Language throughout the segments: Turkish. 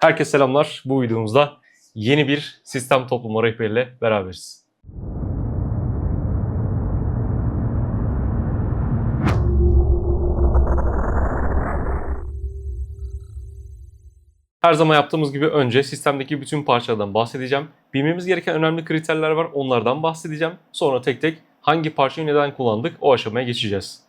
Herkese selamlar. Bu videomuzda yeni bir sistem toplama rehberiyle beraberiz. Her zaman yaptığımız gibi önce sistemdeki bütün parçalardan bahsedeceğim. Bilmemiz gereken önemli kriterler var. Onlardan bahsedeceğim. Sonra tek tek hangi parçayı neden kullandık o aşamaya geçeceğiz.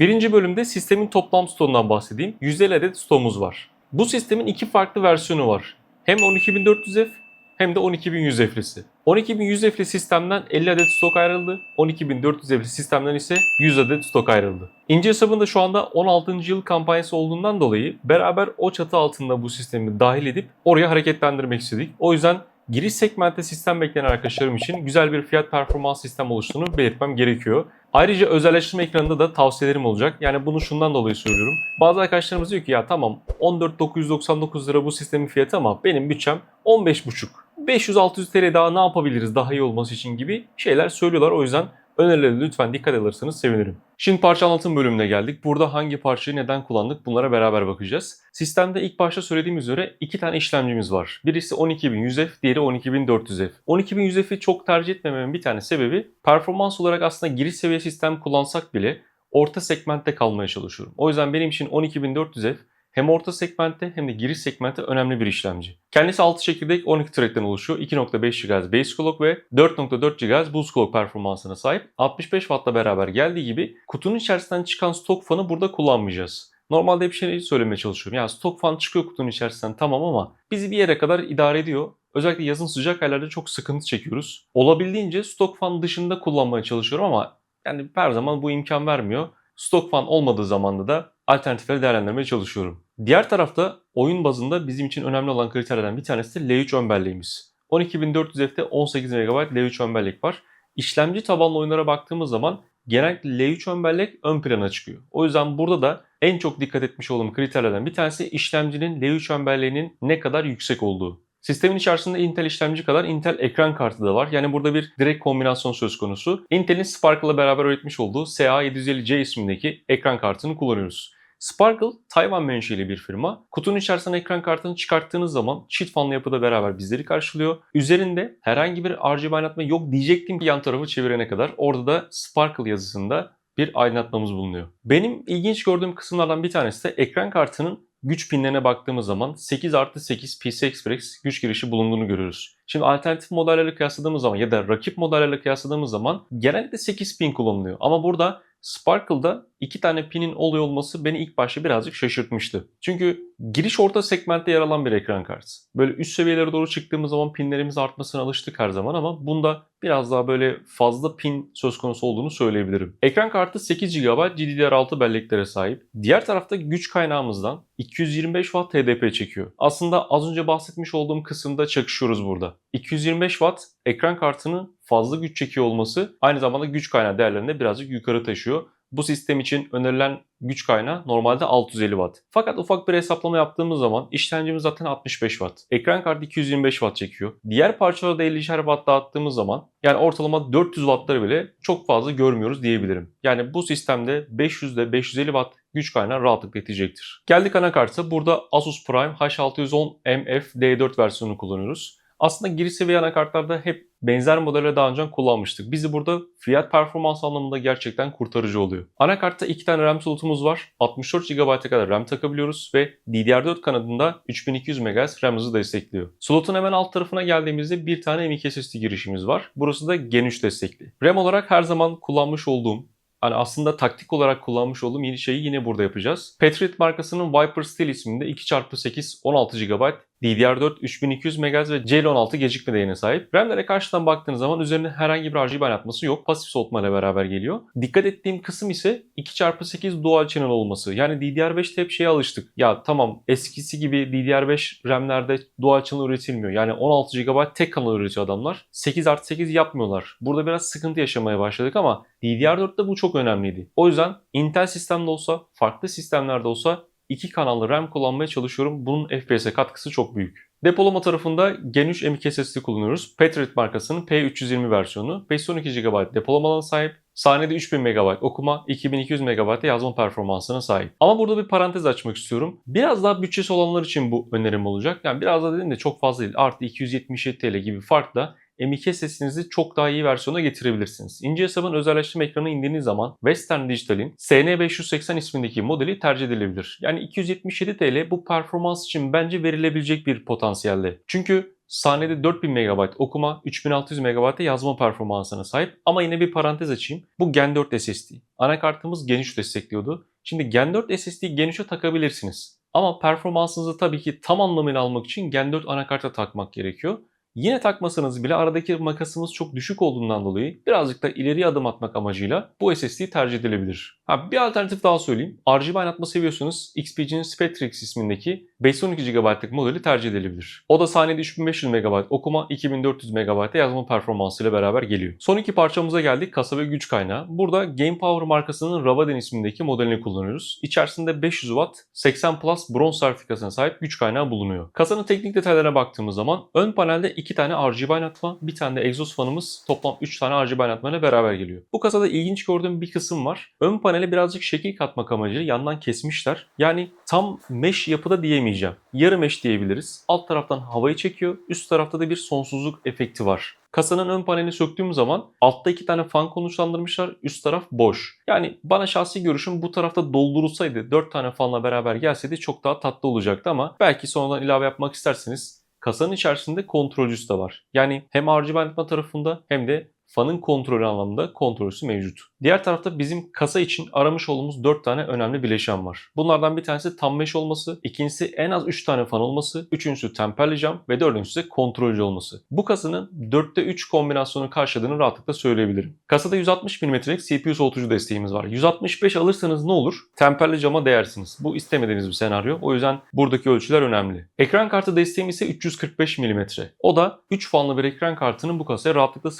Birinci bölümde sistemin toplam stoğundan bahsedeyim. 150 adet stoğumuz var. Bu sistemin iki farklı versiyonu var. Hem 12400F hem de 12100F'lisi. 12100F'li sistemden 50 adet stok ayrıldı. 12400F'li sistemden ise 100 adet stok ayrıldı. İnce hesabında şu anda 16. yıl kampanyası olduğundan dolayı beraber o çatı altında bu sistemi dahil edip oraya hareketlendirmek istedik. O yüzden giriş segmentte sistem bekleyen arkadaşlarım için güzel bir fiyat performans sistem oluştuğunu belirtmem gerekiyor. Ayrıca özelleştirme ekranında da tavsiyelerim olacak. Yani bunu şundan dolayı söylüyorum. Bazı arkadaşlarımız diyor ki ya tamam 14.999 lira bu sistemin fiyatı ama benim bütçem 15.5. 500-600 TL daha ne yapabiliriz daha iyi olması için gibi şeyler söylüyorlar. O yüzden önerileri lütfen dikkat alırsanız sevinirim. Şimdi parça anlatım bölümüne geldik. Burada hangi parçayı neden kullandık bunlara beraber bakacağız. Sistemde ilk başta söylediğim üzere iki tane işlemcimiz var. Birisi 12100F, diğeri 12400F. 12100F'i çok tercih etmememin bir tane sebebi performans olarak aslında giriş seviye sistem kullansak bile orta segmentte kalmaya çalışıyorum. O yüzden benim için 12400F hem orta segmentte hem de giriş segmentte önemli bir işlemci. Kendisi 6 çekirdek 12 thread'den oluşuyor. 2.5 GHz base clock ve 4.4 GHz boost clock performansına sahip. 65 Watt'la beraber geldiği gibi kutunun içerisinden çıkan stok fanı burada kullanmayacağız. Normalde bir şey söylemeye çalışıyorum. Ya stok fan çıkıyor kutunun içerisinden tamam ama bizi bir yere kadar idare ediyor. Özellikle yazın sıcak aylarda çok sıkıntı çekiyoruz. Olabildiğince stok fan dışında kullanmaya çalışıyorum ama yani her zaman bu imkan vermiyor. Stok fan olmadığı zamanda da alternatifleri değerlendirmeye çalışıyorum. Diğer tarafta oyun bazında bizim için önemli olan kriterlerden bir tanesi de L3 ön belleğimiz. 12400F'de 18 MB L3 ön bellek var. İşlemci tabanlı oyunlara baktığımız zaman genellikle L3 ön bellek ön plana çıkıyor. O yüzden burada da en çok dikkat etmiş olduğum kriterlerden bir tanesi işlemcinin L3 ön belleğinin ne kadar yüksek olduğu. Sistemin içerisinde Intel işlemci kadar Intel ekran kartı da var. Yani burada bir direkt kombinasyon söz konusu. Intel'in Sparkle'la beraber üretmiş olduğu SA750C ismindeki ekran kartını kullanıyoruz. Sparkle, Tayvan menşeli bir firma. Kutunun içerisinden ekran kartını çıkarttığınız zaman çift fanlı yapıda beraber bizleri karşılıyor. Üzerinde herhangi bir RGB aydınlatma yok diyecektim ki yan tarafı çevirene kadar. Orada da Sparkle yazısında bir aydınlatmamız bulunuyor. Benim ilginç gördüğüm kısımlardan bir tanesi de ekran kartının güç pinlerine baktığımız zaman 8 artı 8 PCI Express güç girişi bulunduğunu görüyoruz. Şimdi alternatif modellerle kıyasladığımız zaman ya da rakip modellerle kıyasladığımız zaman genellikle 8 pin kullanılıyor. Ama burada Sparkle'da iki tane pinin oluyor olması beni ilk başta birazcık şaşırtmıştı. Çünkü giriş orta segmentte yer alan bir ekran kartı. Böyle üst seviyelere doğru çıktığımız zaman pinlerimiz artmasına alıştık her zaman ama bunda biraz daha böyle fazla pin söz konusu olduğunu söyleyebilirim. Ekran kartı 8 GB GDDR6 belleklere sahip. Diğer tarafta güç kaynağımızdan 225 Watt TDP çekiyor. Aslında az önce bahsetmiş olduğum kısımda çakışıyoruz burada. 225 Watt ekran kartının fazla güç çekiyor olması aynı zamanda güç kaynağı değerlerini de birazcık yukarı taşıyor. Bu sistem için önerilen güç kaynağı normalde 650 Watt. Fakat ufak bir hesaplama yaptığımız zaman işlemcimiz zaten 65 Watt. Ekran kartı 225 Watt çekiyor. Diğer parçalara da 50'şer Watt dağıttığımız zaman yani ortalama 400 Wattları bile çok fazla görmüyoruz diyebilirim. Yani bu sistemde 500'de 550 Watt güç kaynağı rahatlıkla yetecektir. Geldik anakarta. Burada Asus Prime H610MF D4 versiyonunu kullanıyoruz. Aslında giriş seviye anakartlarda hep benzer modele daha önce kullanmıştık. Bizi burada fiyat performans anlamında gerçekten kurtarıcı oluyor. Anakartta iki tane RAM slotumuz var. 64 GB'a kadar RAM takabiliyoruz ve DDR4 kanadında 3200 MHz RAM hızı destekliyor. Slotun hemen alt tarafına geldiğimizde bir tane M.2 SSD girişimiz var. Burası da Gen 3 destekli. RAM olarak her zaman kullanmış olduğum Hani aslında taktik olarak kullanmış olduğum yeni şeyi yine burada yapacağız. Patriot markasının Viper Steel isminde 2x8 16 GB DDR4 3200 MHz ve CL16 gecikme değerine sahip. RAM'lere karşıdan baktığınız zaman üzerinde herhangi bir RGB aydınlatması yok. Pasif soğutma ile beraber geliyor. Dikkat ettiğim kısım ise 2x8 dual channel olması. Yani DDR5'te hep şeye alıştık. Ya tamam eskisi gibi DDR5 RAM'lerde dual channel üretilmiyor. Yani 16 GB tek kanal üretiyor adamlar. 8 artı 8 yapmıyorlar. Burada biraz sıkıntı yaşamaya başladık ama DDR4'te bu çok önemliydi. O yüzden Intel sistemde olsa, farklı sistemlerde olsa iki kanallı RAM kullanmaya çalışıyorum. Bunun FPS'e katkısı çok büyük. Depolama tarafında Gen 3 M.2 SSD kullanıyoruz. Patriot markasının P320 versiyonu. 512 GB depolama alanı sahip. Saniyede 3000 MB okuma, 2200 MB yazma performansına sahip. Ama burada bir parantez açmak istiyorum. Biraz daha bütçesi olanlar için bu önerim olacak. Yani biraz da dedim de çok fazla değil. Artı 277 TL gibi farkla M2 SSD'nizi çok daha iyi versiyona getirebilirsiniz. İnce hesabın özelleştirme ekranı indiğiniz zaman Western Digital'in SN580 ismindeki modeli tercih edilebilir. Yani 277 TL bu performans için bence verilebilecek bir potansiyelde. Çünkü saniyede 4000 MB okuma, 3600 MB yazma performansına sahip. Ama yine bir parantez açayım. Bu Gen 4 SSD. Anakartımız Gen 3 destekliyordu. Şimdi Gen 4 SSD'yi Gen 3'e takabilirsiniz. Ama performansınızı tabii ki tam anlamıyla almak için Gen 4 anakarta takmak gerekiyor. Yine takmasanız bile aradaki makasımız çok düşük olduğundan dolayı birazcık da ileriye adım atmak amacıyla bu SSD tercih edilebilir. Ha, bir alternatif daha söyleyeyim. RGB oynatma seviyorsanız XPG'nin Spectrix ismindeki 512 GB'lık modeli tercih edilebilir. O da saniyede 3500 MB okuma, 2400 MB yazma performansıyla beraber geliyor. Son iki parçamıza geldik. Kasa ve güç kaynağı. Burada Game Power markasının Ravaden ismindeki modelini kullanıyoruz. İçerisinde 500 Watt 80 Plus bronz sertifikasına sahip güç kaynağı bulunuyor. Kasanın teknik detaylarına baktığımız zaman ön panelde iki tane RGB oynatma, bir tane de egzoz fanımız toplam 3 tane RGB oynatma ile beraber geliyor. Bu kasada ilginç gördüğüm bir kısım var. Ön panele birazcık şekil katmak amacıyla yandan kesmişler. Yani tam mesh yapıda diyemeyeceğim. Yarı mesh diyebiliriz. Alt taraftan havayı çekiyor. Üst tarafta da bir sonsuzluk efekti var. Kasanın ön panelini söktüğüm zaman altta iki tane fan konuşlandırmışlar. Üst taraf boş. Yani bana şahsi görüşüm bu tarafta doldurulsaydı 4 tane fanla beraber gelseydi çok daha tatlı olacaktı ama belki sonradan ilave yapmak isterseniz kasanın içerisinde kontrolcüsü de var. Yani hem RGB tarafında hem de fanın kontrolü anlamında kontrolcüsü mevcut. Diğer tarafta bizim kasa için aramış olduğumuz 4 tane önemli bileşen var. Bunlardan bir tanesi tam mesh olması, ikincisi en az 3 tane fan olması, üçüncüsü temperli cam ve dördüncüsü de kontrolcü olması. Bu kasanın 4'te 3 kombinasyonu karşıladığını rahatlıkla söyleyebilirim. Kasada 160 mm'lik CPU soğutucu desteğimiz var. 165 alırsanız ne olur? Temperli cama değersiniz. Bu istemediğiniz bir senaryo. O yüzden buradaki ölçüler önemli. Ekran kartı desteğim ise 345 mm. O da 3 fanlı bir ekran kartının bu kasaya rahatlıkla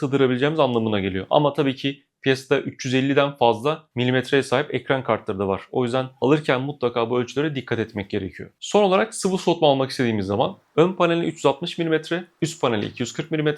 sığdırabileceğimiz anlamına geliyor. Ama tabii ki piyasada 350'den fazla milimetreye sahip ekran kartları da var. O yüzden alırken mutlaka bu ölçülere dikkat etmek gerekiyor. Son olarak sıvı soğutma almak istediğimiz zaman ön paneli 360 mm, üst paneli 240 mm,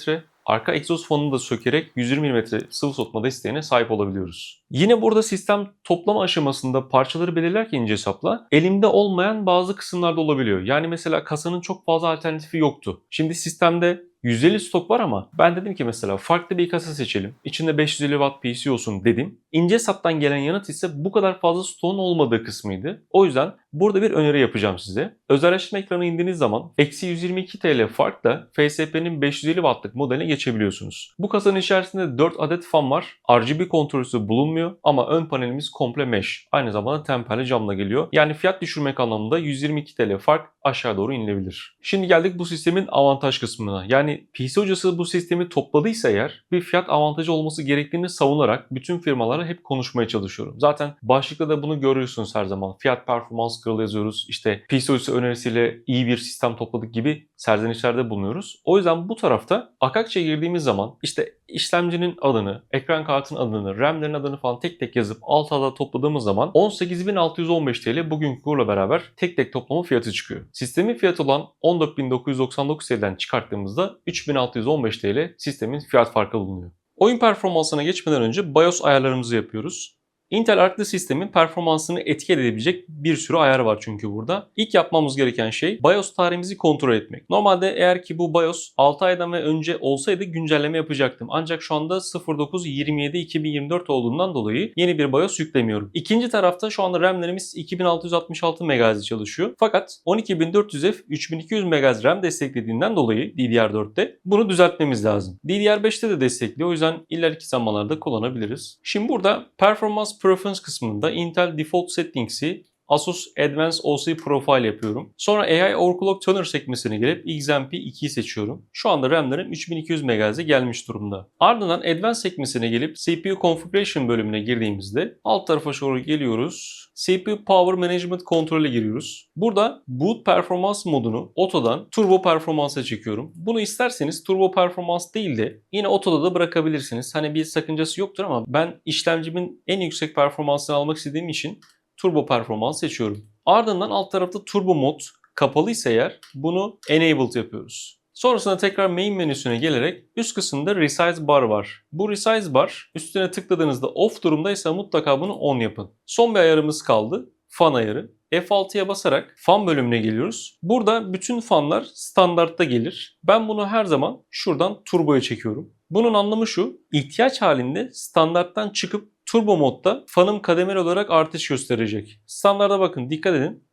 arka egzoz fanını da sökerek 120 mm sıvı soğutma desteğine sahip olabiliyoruz. Yine burada sistem toplama aşamasında parçaları belirlerken ince hesapla elimde olmayan bazı kısımlarda olabiliyor. Yani mesela kasanın çok fazla alternatifi yoktu. Şimdi sistemde 150 stok var ama ben dedim ki mesela farklı bir kasa seçelim. İçinde 550 watt PC olsun dedim. İnce hesaptan gelen yanıt ise bu kadar fazla stoğun olmadığı kısmıydı. O yüzden burada bir öneri yapacağım size. Özelleştirme ekranı indiğiniz zaman eksi 122 TL farkla FSP'nin 550 wattlık modeline geçebiliyorsunuz. Bu kasanın içerisinde 4 adet fan var. RGB kontrolsü bulunmuyor ama ön panelimiz komple mesh. Aynı zamanda temperli camla geliyor. Yani fiyat düşürmek anlamında 122 TL fark aşağı doğru inilebilir. Şimdi geldik bu sistemin avantaj kısmına. Yani PC hocası bu sistemi topladıysa eğer bir fiyat avantajı olması gerektiğini savunarak bütün firmalara hep konuşmaya çalışıyorum. Zaten başlıkta da bunu görüyorsunuz her zaman. Fiyat performans kralı yazıyoruz. İşte PC hocası önerisiyle iyi bir sistem topladık gibi serzenişlerde bulunuyoruz. O yüzden bu tarafta Akakçe'ye girdiğimiz zaman işte işlemcinin adını, ekran kartının adını, RAM'lerin adını falan tek tek yazıp alt alta topladığımız zaman 18.615 TL bugünkü kurla beraber tek tek toplama fiyatı çıkıyor. Sistemin fiyatı olan 14.999 TL'den çıkarttığımızda 3.615 TL sistemin fiyat farkı bulunuyor. Oyun performansına geçmeden önce BIOS ayarlarımızı yapıyoruz. Intel Arc'lı sistemin performansını etki edebilecek bir sürü ayar var çünkü burada. İlk yapmamız gereken şey BIOS tarihimizi kontrol etmek. Normalde eğer ki bu BIOS 6 aydan ve önce olsaydı güncelleme yapacaktım. Ancak şu anda 09.27.2024 olduğundan dolayı yeni bir BIOS yüklemiyorum. İkinci tarafta şu anda RAM'lerimiz 2666 MHz çalışıyor. Fakat 12400F 3200 MHz RAM desteklediğinden dolayı DDR4'te bunu düzeltmemiz lazım. DDR5'te de destekliyor. O yüzden ileriki zamanlarda kullanabiliriz. Şimdi burada performans Preference kısmında Intel Default Settings'i Asus Advanced OC Profile yapıyorum. Sonra AI Overclock Tuner sekmesine gelip XMP 2'yi seçiyorum. Şu anda RAM'lerim 3200 MHz'e gelmiş durumda. Ardından Advanced sekmesine gelip CPU Configuration bölümüne girdiğimizde alt tarafa doğru geliyoruz. CPU Power Management kontrole giriyoruz. Burada Boot Performans modunu otodan Turbo Performans'a çekiyorum. Bunu isterseniz Turbo Performans değil de yine otoda da bırakabilirsiniz. Hani bir sakıncası yoktur ama ben işlemcimin en yüksek performansını almak istediğim için turbo performans seçiyorum. Ardından alt tarafta turbo mod kapalıysa eğer bunu enabled yapıyoruz. Sonrasında tekrar main menüsüne gelerek üst kısımda resize bar var. Bu resize bar üstüne tıkladığınızda off durumdaysa mutlaka bunu on yapın. Son bir ayarımız kaldı. Fan ayarı. F6'ya basarak fan bölümüne geliyoruz. Burada bütün fanlar standartta gelir. Ben bunu her zaman şuradan turboya çekiyorum. Bunun anlamı şu. ihtiyaç halinde standarttan çıkıp turbo modda fanım kademeli olarak artış gösterecek. Standarda bakın dikkat edin.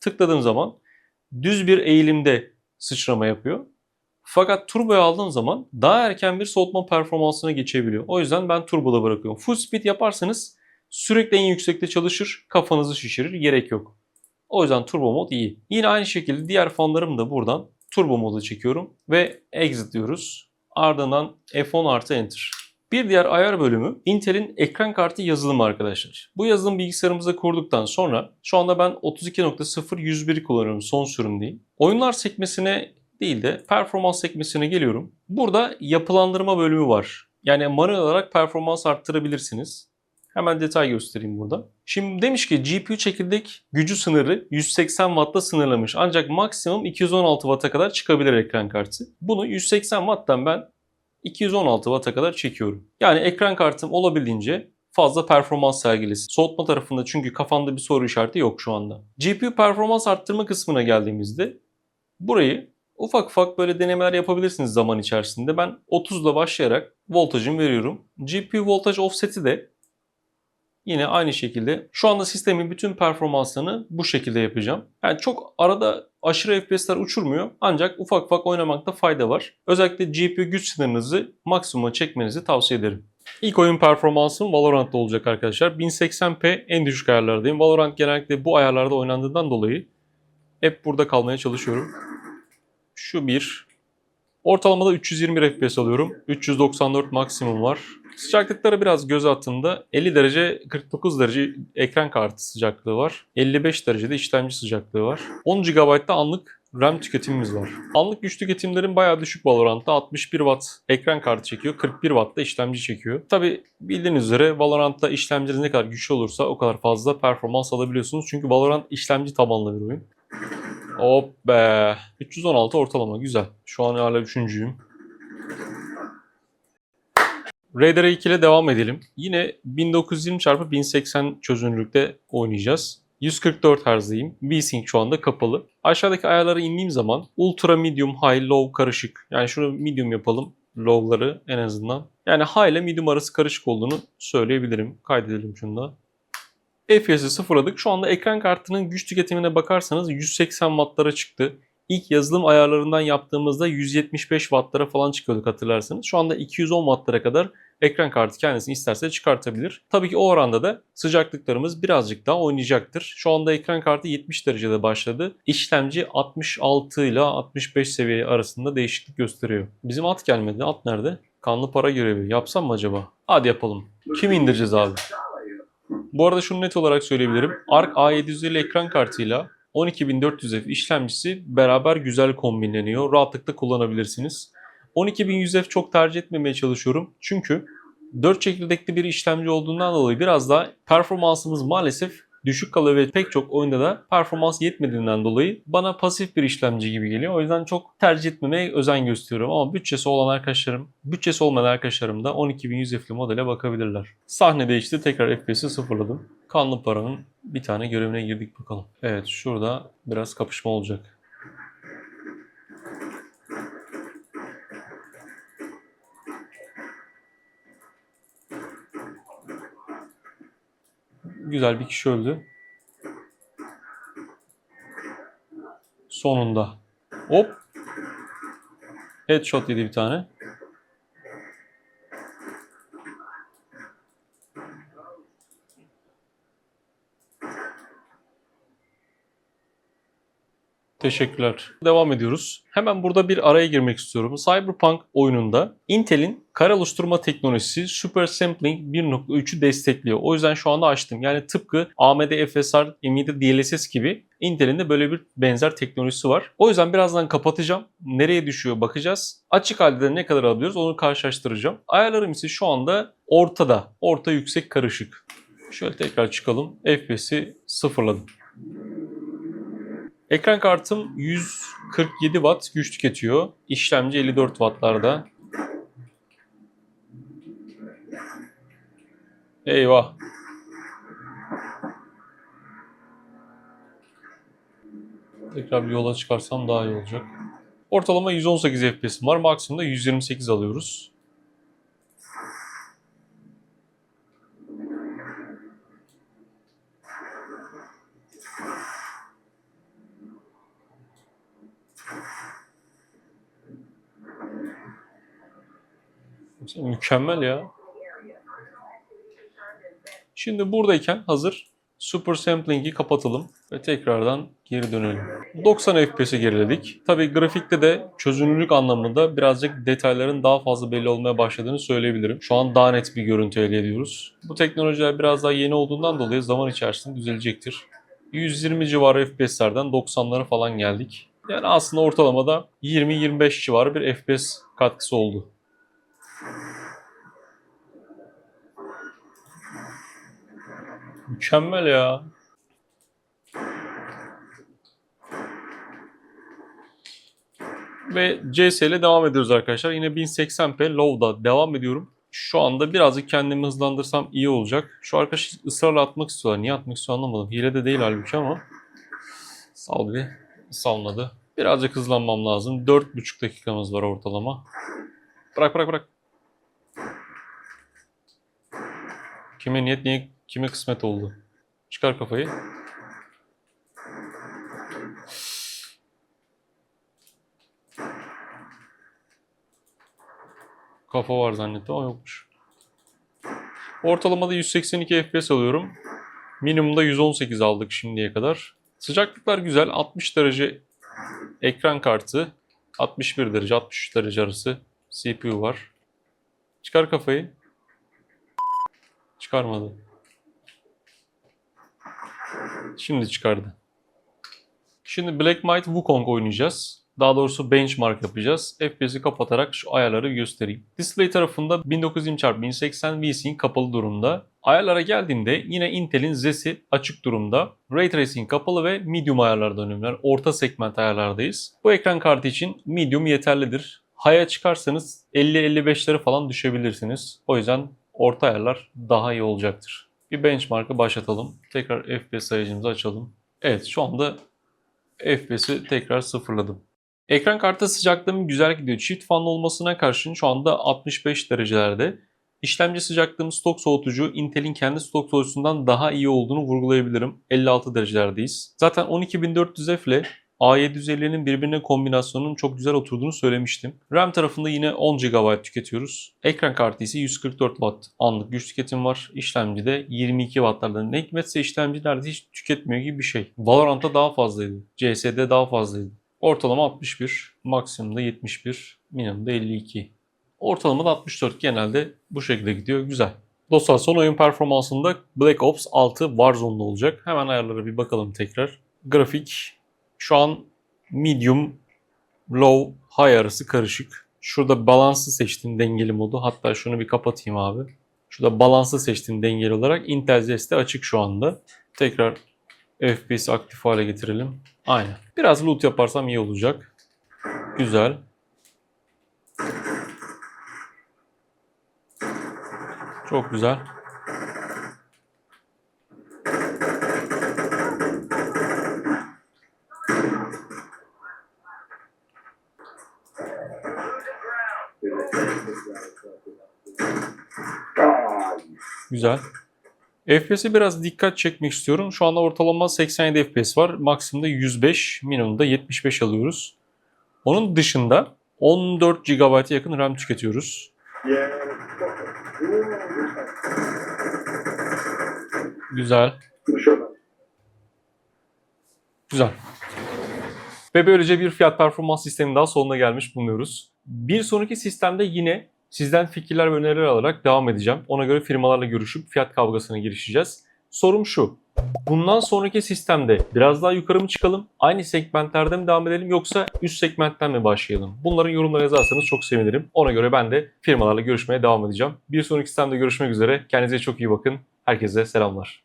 Tıkladığım zaman düz bir eğilimde sıçrama yapıyor. Fakat turboya aldığım zaman daha erken bir soğutma performansına geçebiliyor. O yüzden ben turboda bırakıyorum. Full speed yaparsanız sürekli en yüksekte çalışır, kafanızı şişirir, gerek yok. O yüzden turbo mod iyi. Yine aynı şekilde diğer fanlarımı da buradan turbo moda çekiyorum ve exit diyoruz. Ardından F10 artı enter. Bir diğer ayar bölümü Intel'in ekran kartı yazılımı arkadaşlar. Bu yazılım bilgisayarımıza kurduktan sonra şu anda ben 32.0 101 kullanıyorum son sürüm değil. Oyunlar sekmesine değil de performans sekmesine geliyorum. Burada yapılandırma bölümü var. Yani manuel olarak performans arttırabilirsiniz. Hemen detay göstereyim burada. Şimdi demiş ki GPU çekirdek gücü sınırı 180 Watt'ta sınırlamış. Ancak maksimum 216 Watt'a kadar çıkabilir ekran kartı. Bunu 180 Watt'tan ben 216 Watt'a kadar çekiyorum. Yani ekran kartım olabildiğince fazla performans sergilesin. Soğutma tarafında çünkü kafamda bir soru işareti yok şu anda. GPU performans arttırma kısmına geldiğimizde burayı ufak ufak böyle denemeler yapabilirsiniz zaman içerisinde. Ben 30 ile başlayarak voltajımı veriyorum. GPU voltaj offset'i de Yine aynı şekilde şu anda sistemin bütün performanslarını bu şekilde yapacağım. Yani çok arada aşırı FPS'ler uçurmuyor ancak ufak ufak oynamakta fayda var. Özellikle GPU güç sınırınızı maksimuma çekmenizi tavsiye ederim. İlk oyun performansım Valorant'ta olacak arkadaşlar. 1080p en düşük ayarlardayım. Valorant genellikle bu ayarlarda oynandığından dolayı hep burada kalmaya çalışıyorum. Şu bir. Ortalamada 321 FPS alıyorum. 394 maksimum var. Sıcaklıklara biraz göz attığımda 50 derece 49 derece ekran kartı sıcaklığı var. 55 derecede işlemci sıcaklığı var. 10 GB'da anlık RAM tüketimimiz var. Anlık güç tüketimlerin bayağı düşük Valorant'ta 61 Watt ekran kartı çekiyor, 41 Watt da işlemci çekiyor. Tabi bildiğiniz üzere Valorant'ta işlemciniz ne kadar güçlü olursa o kadar fazla performans alabiliyorsunuz. Çünkü Valorant işlemci tabanlı bir oyun. Hop be. 316 ortalama güzel. Şu an hala üçüncüyüm. RDR2 ile devam edelim. Yine 1920x1080 çözünürlükte oynayacağız. 144 Hz'deyim. VSync şu anda kapalı. Aşağıdaki ayarlara indiğim zaman Ultra, Medium, High, Low karışık. Yani şunu Medium yapalım. Low'ları en azından. Yani High ile Medium arası karışık olduğunu söyleyebilirim. Kaydedelim şunu da. FPS'i sıfırladık. Şu anda ekran kartının güç tüketimine bakarsanız 180 Watt'lara çıktı. İlk yazılım ayarlarından yaptığımızda 175 Watt'lara falan çıkıyorduk hatırlarsanız. Şu anda 210 Watt'lara kadar ekran kartı kendisini isterse çıkartabilir. Tabii ki o oranda da sıcaklıklarımız birazcık daha oynayacaktır. Şu anda ekran kartı 70 derecede başladı. İşlemci 66 ile 65 seviye arasında değişiklik gösteriyor. Bizim at gelmedi. At nerede? Kanlı para görevi. Yapsam mı acaba? Hadi yapalım. Kim indireceğiz abi? Bu arada şunu net olarak söyleyebilirim. ARC A750 ekran kartıyla 12400F işlemcisi beraber güzel kombinleniyor. Rahatlıkla kullanabilirsiniz. 12100F çok tercih etmemeye çalışıyorum. Çünkü 4 çekirdekli bir işlemci olduğundan dolayı biraz daha performansımız maalesef düşük kalıyor ve pek çok oyunda da performans yetmediğinden dolayı bana pasif bir işlemci gibi geliyor. O yüzden çok tercih etmemeye özen gösteriyorum. Ama bütçesi olan arkadaşlarım, bütçesi olmayan arkadaşlarım da 12100F'li modele bakabilirler. Sahne değişti. Tekrar FPS'i sıfırladım. Kanlı paranın bir tane görevine girdik bakalım. Evet şurada biraz kapışma olacak. Güzel bir kişi öldü. Sonunda. Hop. Headshot yedi bir tane. Teşekkürler. Devam ediyoruz. Hemen burada bir araya girmek istiyorum. Cyberpunk oyununda Intel'in kare oluşturma teknolojisi Super Sampling 1.3'ü destekliyor. O yüzden şu anda açtım. Yani tıpkı AMD FSR, Nvidia DLSS gibi Intel'in de böyle bir benzer teknolojisi var. O yüzden birazdan kapatacağım. Nereye düşüyor bakacağız. Açık halde de ne kadar alabiliyoruz onu karşılaştıracağım. Ayarlarım ise şu anda ortada. Orta yüksek karışık. Şöyle tekrar çıkalım. FPS'i sıfırladım. Ekran kartım 147 watt güç tüketiyor. İşlemci 54 wattlarda. Eyvah. Tekrar bir yola çıkarsam daha iyi olacak. Ortalama 118 FPS var. Maksimumda 128 alıyoruz. Mükemmel ya. Şimdi buradayken hazır Super Sampling'i kapatalım ve tekrardan geri dönelim. 90 FPS'e geriledik. Tabi grafikte de çözünürlük anlamında birazcık detayların daha fazla belli olmaya başladığını söyleyebilirim. Şu an daha net bir görüntü elde ediyoruz. Bu teknolojiler biraz daha yeni olduğundan dolayı zaman içerisinde düzelecektir. 120 civarı FPS'lerden 90'lara falan geldik. Yani aslında ortalamada 20-25 civarı bir FPS katkısı oldu. Mükemmel ya. Ve CS ile devam ediyoruz arkadaşlar. Yine 1080p low'da devam ediyorum. Şu anda birazcık kendimi hızlandırsam iyi olacak. Şu arkadaş ısrarla atmak istiyorlar. Niye atmak istiyor anlamadım. Hile de değil halbuki ama. Sal bir. Salmadı. Birazcık hızlanmam lazım. 4,5 dakikamız var ortalama. Bırak bırak bırak. Kime niyet niye kime kısmet oldu? Çıkar kafayı. Kafa var zannettim ama yokmuş. Ortalamada 182 FPS alıyorum. Minimumda 118 aldık şimdiye kadar. Sıcaklıklar güzel. 60 derece ekran kartı. 61 derece, 63 derece arası CPU var. Çıkar kafayı. Çıkarmadı. Şimdi çıkardı. Şimdi Black Might Wukong oynayacağız. Daha doğrusu benchmark yapacağız. FPS'i kapatarak şu ayarları göstereyim. Display tarafında 1920x1080 VSync kapalı durumda. Ayarlara geldiğinde yine Intel'in Z'si açık durumda. Ray Tracing kapalı ve medium ayarlarda önemli. Orta segment ayarlardayız. Bu ekran kartı için medium yeterlidir. High'a çıkarsanız 50-55'lere falan düşebilirsiniz. O yüzden orta ayarlar daha iyi olacaktır. Bir benchmark'ı başlatalım. Tekrar FPS sayıcımızı açalım. Evet şu anda FPS'i tekrar sıfırladım. Ekran kartı sıcaklığım güzel gidiyor. Çift fanlı olmasına karşın şu anda 65 derecelerde. İşlemci sıcaklığım stok soğutucu Intel'in kendi stok soğutucusundan daha iyi olduğunu vurgulayabilirim. 56 derecelerdeyiz. Zaten 12400F ile A750'nin birbirine kombinasyonunun çok güzel oturduğunu söylemiştim. RAM tarafında yine 10 GB tüketiyoruz. Ekran kartı ise 144 Watt anlık güç tüketim var. İşlemci de 22 Watt'lardan. Ne hikmetse işlemci neredeyse hiç tüketmiyor gibi bir şey. Valorant'ta daha fazlaydı. CS'de daha fazlaydı. Ortalama 61, maksimumda 71, minimumda 52. Ortalama da 64 genelde bu şekilde gidiyor. Güzel. Dostlar son oyun performansında Black Ops 6 Warzone'da olacak. Hemen ayarlara bir bakalım tekrar. Grafik şu an medium, low, high arası karışık. Şurada balanslı seçtim dengeli modu. Hatta şunu bir kapatayım abi. Şurada balanslı seçtim dengeli olarak. Intel Zeste açık şu anda. Tekrar FPS aktif hale getirelim. Aynen. Biraz loot yaparsam iyi olacak. Güzel. Çok güzel. Güzel. FPS'e biraz dikkat çekmek istiyorum. Şu anda ortalama 87 FPS var. Maksimumda 105, minimumda 75 alıyoruz. Onun dışında 14 GB'a yakın RAM tüketiyoruz. Güzel. Güzel. Ve böylece bir fiyat performans sistemi daha sonuna gelmiş bulunuyoruz. Bir sonraki sistemde yine sizden fikirler ve öneriler alarak devam edeceğim. Ona göre firmalarla görüşüp fiyat kavgasına girişeceğiz. Sorum şu. Bundan sonraki sistemde biraz daha yukarı mı çıkalım? Aynı segmentlerden mi devam edelim yoksa üst segmentten mi başlayalım? Bunların yorumları yazarsanız çok sevinirim. Ona göre ben de firmalarla görüşmeye devam edeceğim. Bir sonraki sistemde görüşmek üzere. Kendinize çok iyi bakın. Herkese selamlar.